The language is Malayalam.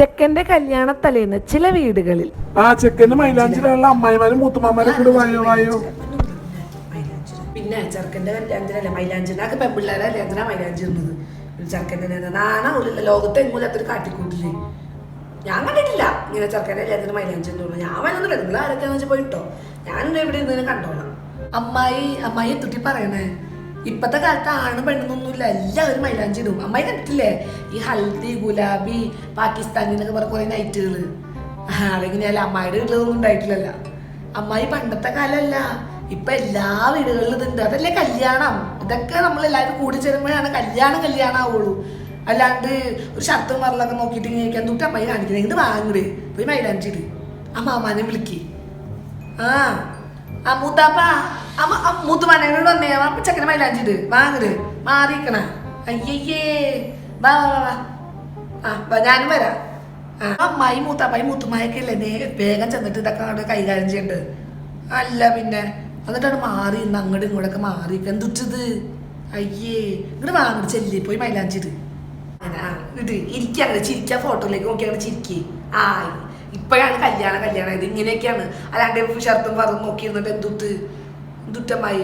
ചെക്കന്റെ കല്യാണ തലേന്ന് ചില വീടുകളിൽ. ആ ചെക്കന്റെ മൈലാഞ്ചിലുള്ള അമ്മായിമാരും മൂത്തുമാമാരും കൂടെ വായോ വായോ? പിന്നെ ചെറുക്കന്റെ കല്യാണത്തിനല്ല മൈലാഞ്ചി? ആകെ പെൺപിള്ളേരെ കല്യാണത്തിനാ മൈലാഞ്ചി ഉള്ളത്. ഒരു ഉള്ളില്ല ലോകത്ത് ലോകത്തെ അത്ര കാട്ടിക്കൂട്ടില്ലേ ഞാൻ കണ്ടിട്ടില്ല ഇങ്ങനെ ചെറുക്കന്റെ കല്യാണത്തിന് മൈലാഞ്ചി ഉള്ളൂ ഞാൻ വരുന്നില്ല നിങ്ങൾ ആരൊക്കെയാണെന്ന് വെച്ചാൽ പോയിട്ടോ ഞാൻ ഇവിടെ ഇരുന്ന് കണ്ടോളാം. അമ്മായി അമ്മായി എത്തുട്ടി പറയണേ? ഇപ്പത്തെ കാലത്ത് ആണ് പെണ്ണെന്നൊന്നുമില്ല എല്ലാവരും മൈലാഞ്ചി ഇടും. അമ്മായി കണ്ടിട്ടില്ലേ? ഈ ഹൽദി ഗുലാബി പാകിസ്ഥാനി എന്നൊക്കെ പറഞ്ഞ കുറെ നൈറ്റുകൾ അതെങ്ങനെയല്ല അമ്മായിയുടെ വീട്ടിലൊന്നും ഉണ്ടായിട്ടില്ലല്ല. അമ്മായി പണ്ടത്തെ കാലമല്ല ഇപ്പൊ എല്ലാ വീടുകളിലും ഇതുണ്ട്. അതല്ലേ കല്യാണം? ഇതൊക്കെ നമ്മൾ എല്ലാവരും കൂടി ചേരുമ്പോഴാണ് കല്യാണം കല്യാണം ആവുള്ളൂ അല്ലാണ്ട് ഒരു ഷർട്ടും മറലൊക്കെ നോക്കിയിട്ട് ഇങ്ങനെ ഇരിക്കാൻ തൊട്ട് അമ്മായി കാണിക്കുന്നത് ഇത് വാങ്ങിട് പോയി മൈലാഞ്ചിട് ആ മാമാനെ വിളിക്ക്. ആ ആ മൂത്താപ്പ. അമ്മ മൂത്തുമാനോട് വന്നേ? അപ്പൊ ചക്കന മൈലാഞ്ചിട് വാങ്ങിട് മാറിക്കണ അയ്യയ്യേ. വാ വാ വാ വാ. ആ വാ, ഞാനും വരാം. ആ അമ്മായി മൂത്താപ്പായി മൂത്തുമായൊക്കെ അല്ലേ? നേ വേഗം ചെന്നിട്ട് ഇതൊക്കെ അങ്ങോട്ട് കൈകാര്യം ചെയ്യണ്ട്. അല്ല പിന്നെ എന്നിട്ടാണ് മാറി ഇന്ന് അങ്ങോട്ടും ഇങ്ങോട്ടൊക്കെ മാറി. എന്തുറ്റത്? അയ്യേ. ഇങ്ങോട്ട് വാങ്ങി ചെല്ലി. പോയി മൈലാഞ്ചിട്ട് അങ്ങനെ ഇത് ഇരിക്കാണ് ചിരിക്കാൻ ഫോട്ടോയിലേക്ക് നോക്കിയാണ് അങ്ങനെ ആയി ആ ഇപ്പോഴാണ് കല്യാണം കല്യാണം ഇത് ഇങ്ങനെയൊക്കെയാണ്. അല്ലാണ്ട് ഷർട്ടും പറഞ്ഞു നോക്കി ഇരുന്നിട്ട് do tema aí.